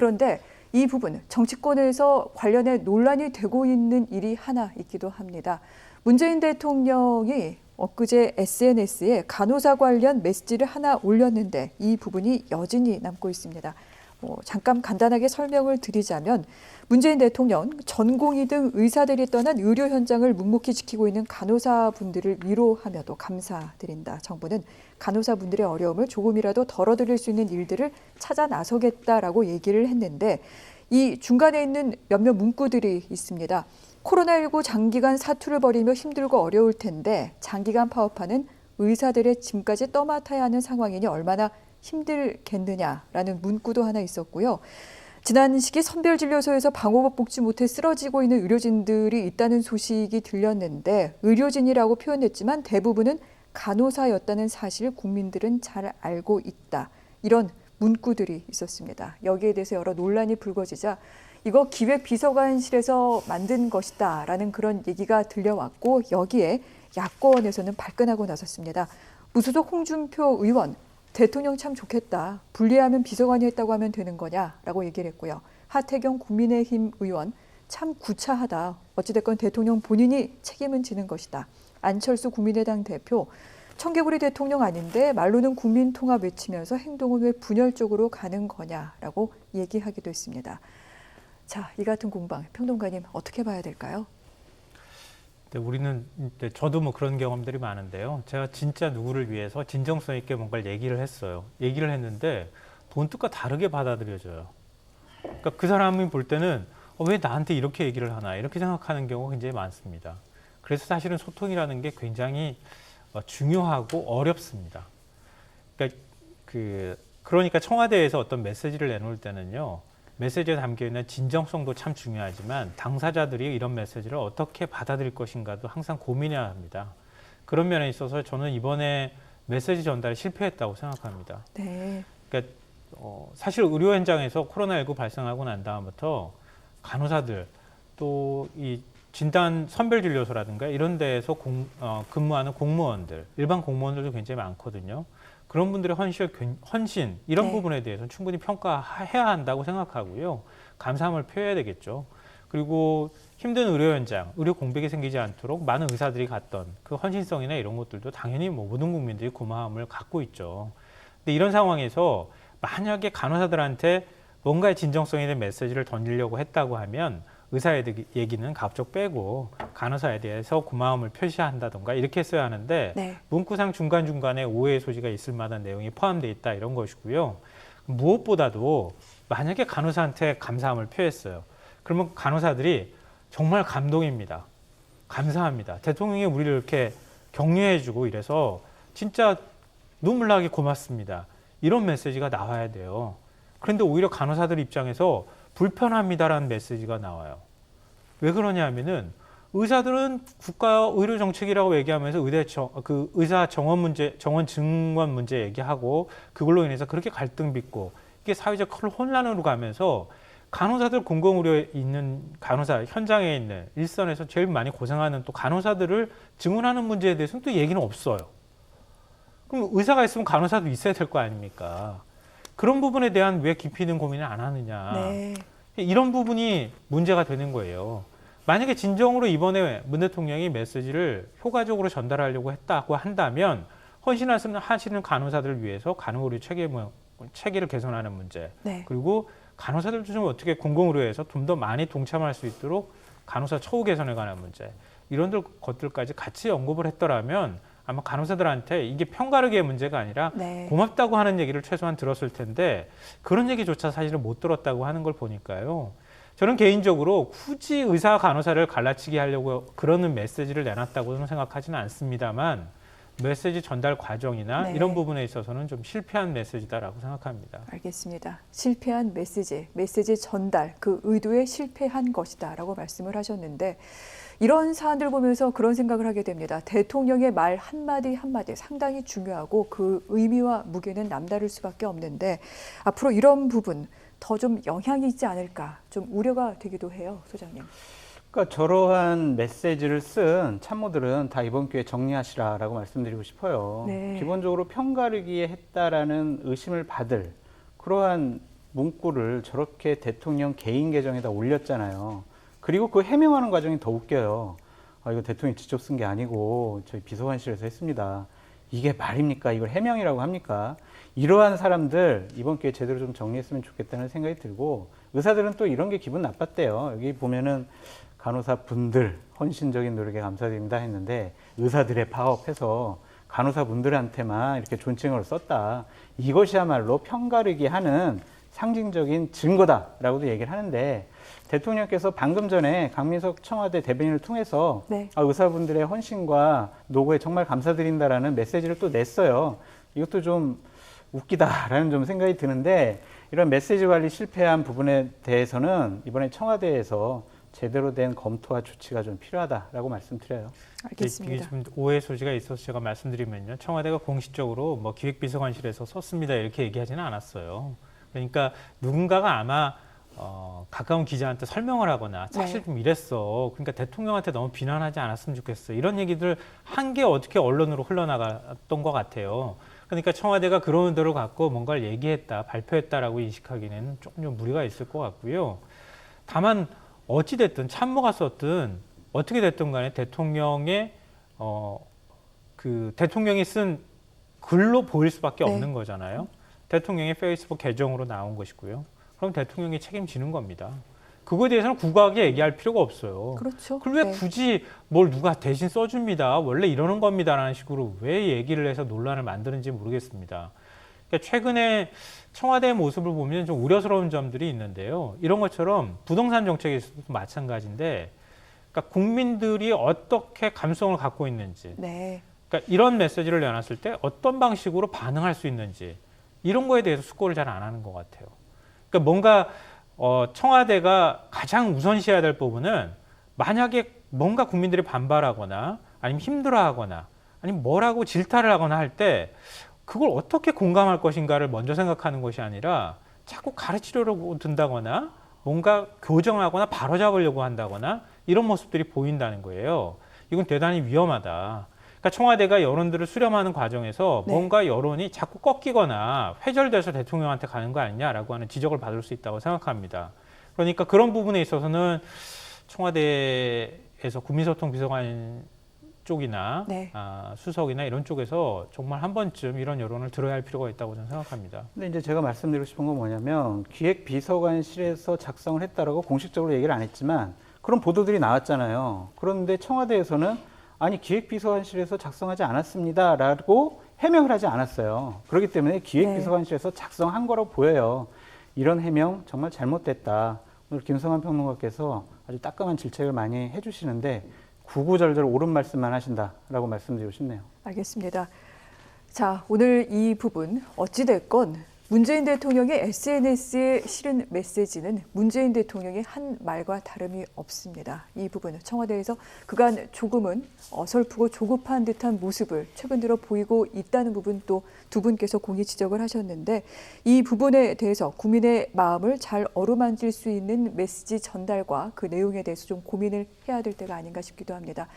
그런데 이 부분 정치권에서 관련해 논란이 되고 있는 일이 하나 있기도 합니다. 문재인 대통령이 엊그제 SNS에 간호사 관련 메시지를 하나 올렸는데 이 부분이 여전히 남고 있습니다. 뭐 잠깐 간단하게 설명을 드리자면 문재인 대통령 전공의 등 의사들이 떠난 의료 현장을 묵묵히 지키고 있는 간호사분들을 위로하며도 감사드린다. 정부는 간호사분들의 어려움을 조금이라도 덜어드릴 수 있는 일들을 찾아 나서겠다라고 얘기를 했는데 이 중간에 있는 몇몇 문구들이 있습니다. 코로나19 장기간 사투를 벌이며 힘들고 어려울 텐데 장기간 파업하는 의사들의 짐까지 떠맡아야 하는 상황이니 얼마나 힘들겠느냐라는 문구도 하나 있었고요. 지난 시기 선별진료소에서 방호복 복지 못해 쓰러지고 있는 의료진들이 있다는 소식이 들렸는데 의료진이라고 표현했지만 대부분은 간호사였다는 사실 국민들은 잘 알고 있다. 이런 문구들이 있었습니다. 여기에 대해서 여러 논란이 불거지자 이거 기획 비서관실에서 만든 것이다라는 그런 얘기가 들려왔고 여기에 야권에서는 발끈하고 나섰습니다. 무소속 홍준표 의원 대통령 참 좋겠다. 분리하면 비서관이 했다고 하면 되는 거냐라고 얘기를 했고요. 하태경 국민의힘 의원 참 구차하다. 어찌됐건 대통령 본인이 책임은 지는 것이다. 안철수 국민의당 대표 청개구리 대통령 아닌데 말로는 국민 통합 외치면서 행동은 왜 분열적으로 가는 거냐라고 얘기하기도 했습니다. 자, 이 같은 공방 평론가님 어떻게 봐야 될까요? 네, 우리는 이제 저도 뭐 그런 경험들이 많은데요. 제가 진짜 누구를 위해서 진정성 있게 뭔가를 얘기를 했어요. 얘기를 했는데 본뜻과 다르게 받아들여져요. 그러니까 그 사람이 볼 때는 어, 왜 나한테 이렇게 얘기를 하나 이렇게 생각하는 경우가 굉장히 많습니다. 그래서 사실은 소통이라는 게 굉장히 어, 중요하고 어렵습니다. 그러니까 그 그러니까 청와대에서 어떤 메시지를 내놓을 때는요. 메시지에 담겨 있는 진정성도 참 중요하지만 당사자들이 이런 메시지를 어떻게 받아들일 것인가도 항상 고민해야 합니다. 그런 면에 있어서 저는 이번에 메시지 전달에 실패했다고 생각합니다. 네. 그러니까 어, 사실 의료 현장에서 코로나19 발생하고 난 다음부터 간호사들 또 이 진단 선별 진료소라든가 이런 데에서 공, 어, 근무하는 공무원들 일반 공무원들도 굉장히 많거든요. 그런 분들의 헌신, 헌신 이런 네. 부분에 대해서는 충분히 평가해야 한다고 생각하고요. 감사함을 표해야 되겠죠. 그리고 힘든 의료 현장, 의료 공백이 생기지 않도록 많은 의사들이 갔던 그 헌신성이나 이런 것들도 당연히 뭐 모든 국민들이 고마움을 갖고 있죠. 근데 이런 상황에서 만약에 간호사들한테 뭔가의 진정성 있는 메시지를 던지려고 했다고 하면 의사의 얘기는 가급적 빼고 간호사에 대해서 고마움을 표시한다던가 이렇게 써야 하는데 네. 문구상 중간중간에 오해의 소지가 있을 만한 내용이 포함되어 있다 이런 것이고요. 무엇보다도 만약에 간호사한테 감사함을 표했어요. 그러면 간호사들이 정말 감동입니다. 감사합니다. 대통령이 우리를 이렇게 격려해주고 이래서 진짜 눈물 나게 고맙습니다. 이런 메시지가 나와야 돼요. 그런데 오히려 간호사들 입장에서 불편합니다라는 메시지가 나와요. 왜 그러냐 하면은 의사들은 국가 의료 정책이라고 얘기하면서 의대 정, 그 의사 정원 문제, 정원 증원 문제 얘기하고 그걸로 인해서 그렇게 갈등 빚고 이게 사회적 큰 혼란으로 가면서 간호사들 공공의료에 있는 간호사 현장에 있는 일선에서 제일 많이 고생하는 또 간호사들을 증언하는 문제에 대해서는 또 얘기는 없어요. 그럼 의사가 있으면 간호사도 있어야 될 거 아닙니까? 그런 부분에 대한 왜 깊이 있는 고민을 안 하느냐. 네. 이런 부분이 문제가 되는 거예요. 만약에 진정으로 이번에 문 대통령이 메시지를 효과적으로 전달하려고 했다고 한다면 헌신하시는 간호사들을 위해서 간호의료 체계, 체계를 개선하는 문제 네. 그리고 간호사들도 좀 어떻게 공공의료에서 좀 더 많이 동참할 수 있도록 간호사 처우 개선에 관한 문제 이런 것들까지 같이 언급을 했더라면 아마 간호사들한테 이게 편가르기의 문제가 아니라 네. 고맙다고 하는 얘기를 최소한 들었을 텐데 그런 얘기조차 사실은 못 들었다고 하는 걸 보니까요. 저는 개인적으로 굳이 의사 간호사를 갈라치기 하려고 그러는 메시지를 내놨다고는 생각하지는 않습니다만 메시지 전달 과정이나 네. 이런 부분에 있어서는 좀 실패한 메시지다라고 생각합니다. 알겠습니다. 실패한 메시지, 메시지 전달, 그 의도에 실패한 것이다라고 말씀을 하셨는데 이런 사안들 보면서 그런 생각을 하게 됩니다. 대통령의 말 한마디 한마디 상당히 중요하고 그 의미와 무게는 남다를 수밖에 없는데 앞으로 이런 부분 더 좀 영향이 있지 않을까 좀 우려가 되기도 해요, 소장님. 그러니까 저러한 메시지를 쓴 참모들은 다 이번 기회에 정리하시라라고 말씀드리고 싶어요. 네. 기본적으로 편가르기에 했다라는 의심을 받을 그러한 문구를 저렇게 대통령 개인 계정에다 올렸잖아요. 그리고 그 해명하는 과정이 더 웃겨요. 아, 이거 대통령이 직접 쓴 게 아니고 저희 비서관실에서 했습니다. 이게 말입니까? 이걸 해명이라고 합니까? 이러한 사람들 이번 기회에 제대로 좀 정리했으면 좋겠다는 생각이 들고 의사들은 또 이런 게 기분 나빴대요. 여기 보면은 간호사 분들 헌신적인 노력에 감사드립니다 했는데 의사들의 파업해서 간호사 분들한테만 이렇게 존칭을 썼다. 이것이야말로 편가르기 하는 상징적인 증거다라고도 얘기를 하는데 대통령께서 방금 전에 강민석 청와대 대변인을 통해서 네. 아, 의사분들의 헌신과 노고에 정말 감사드린다라는 메시지를 또 냈어요. 이것도 좀 웃기다라는 좀 생각이 드는데 이런 메시지 관리 실패한 부분에 대해서는 이번에 청와대에서 제대로 된 검토와 조치가 좀 필요하다라고 말씀드려요. 이게 알겠습니다. 좀 오해 소지가 있어서 제가 말씀드리면요. 청와대가 공식적으로 뭐 기획비서관실에서 썼습니다 이렇게 얘기하지는 않았어요. 그러니까 누군가가 아마 어, 가까운 기자한테 설명을 하거나 사실 네. 좀 이랬어. 그러니까 대통령한테 너무 비난하지 않았으면 좋겠어. 이런 얘기들 한 게 어떻게 언론으로 흘러나갔던 것 같아요. 그러니까 청와대가 그런 대로 갖고 뭔가를 얘기했다, 발표했다라고 인식하기는 조금 좀 무리가 있을 것 같고요. 다만 어찌 됐든 참모가 썼든 어떻게 됐든 간에 대통령의 어 그 대통령이 쓴 글로 보일 수밖에 네. 없는 거잖아요. 대통령의 페이스북 계정으로 나온 것이고요. 그럼 대통령이 책임지는 겁니다. 그거에 대해서는 구구하게 얘기할 필요가 없어요. 그렇죠. 그걸 왜 네. 굳이 뭘 누가 대신 써줍니다. 원래 이러는 겁니다라는 식으로 왜 얘기를 해서 논란을 만드는지 모르겠습니다. 그러니까 최근에 청와대의 모습을 보면 좀 우려스러운 점들이 있는데요. 이런 것처럼 부동산 정책에서도 마찬가지인데, 그러니까 국민들이 어떻게 감성을 갖고 있는지, 네. 그러니까 이런 메시지를 내놨을 때 어떤 방식으로 반응할 수 있는지 이런 거에 대해서 숙고를 잘 안 하는 것 같아요. 그러니까 뭔가 어, 청와대가 가장 우선시해야 될 부분은 만약에 뭔가 국민들이 반발하거나 아니면 힘들어하거나 아니면 뭐라고 질타를 하거나 할 때 그걸 어떻게 공감할 것인가를 먼저 생각하는 것이 아니라 자꾸 가르치려고 든다거나 뭔가 교정하거나 바로잡으려고 한다거나 이런 모습들이 보인다는 거예요. 이건 대단히 위험하다. 그러니까 청와대가 여론들을 수렴하는 과정에서 네. 뭔가 여론이 자꾸 꺾이거나 회절돼서 대통령한테 가는 거 아니냐라고 하는 지적을 받을 수 있다고 생각합니다. 그러니까 그런 부분에 있어서는 청와대에서 국민소통 비서관 쪽이나 네. 아, 수석이나 이런 쪽에서 정말 한 번쯤 이런 여론을 들어야 할 필요가 있다고 저는 생각합니다. 근데 이제 제가 말씀드리고 싶은 건 뭐냐면 기획 비서관실에서 작성을 했다라고 공식적으로 얘기를 안 했지만 그런 보도들이 나왔잖아요. 그런데 청와대에서는 아니 기획 비서관실에서 작성하지 않았습니다라고 해명을 하지 않았어요. 그렇기 때문에 기획 네. 비서관실에서 작성한 거라고 보여요. 이런 해명 정말 잘못됐다. 오늘 김성환 평론가께서 아주 따끔한 질책을 많이 해주시는데 구구절절 옳은 말씀만 하신다라고 말씀드리고 싶네요. 알겠습니다. 자, 오늘 이 부분 어찌됐건 문재인 대통령의 SNS에 실은 메시지는 문재인 대통령의 한 말과 다름이 없습니다. 이 부분은 청와대에서 그간 조금은 어설프고 조급한 듯한 모습을 최근 들어 보이고 있다는 부분 또 두 분께서 공히 지적을 하셨는데 이 부분에 대해서 국민의 마음을 잘 어루만질 수 있는 메시지 전달과 그 내용에 대해서 좀 고민을 해야 될 때가 아닌가 싶기도 합니다.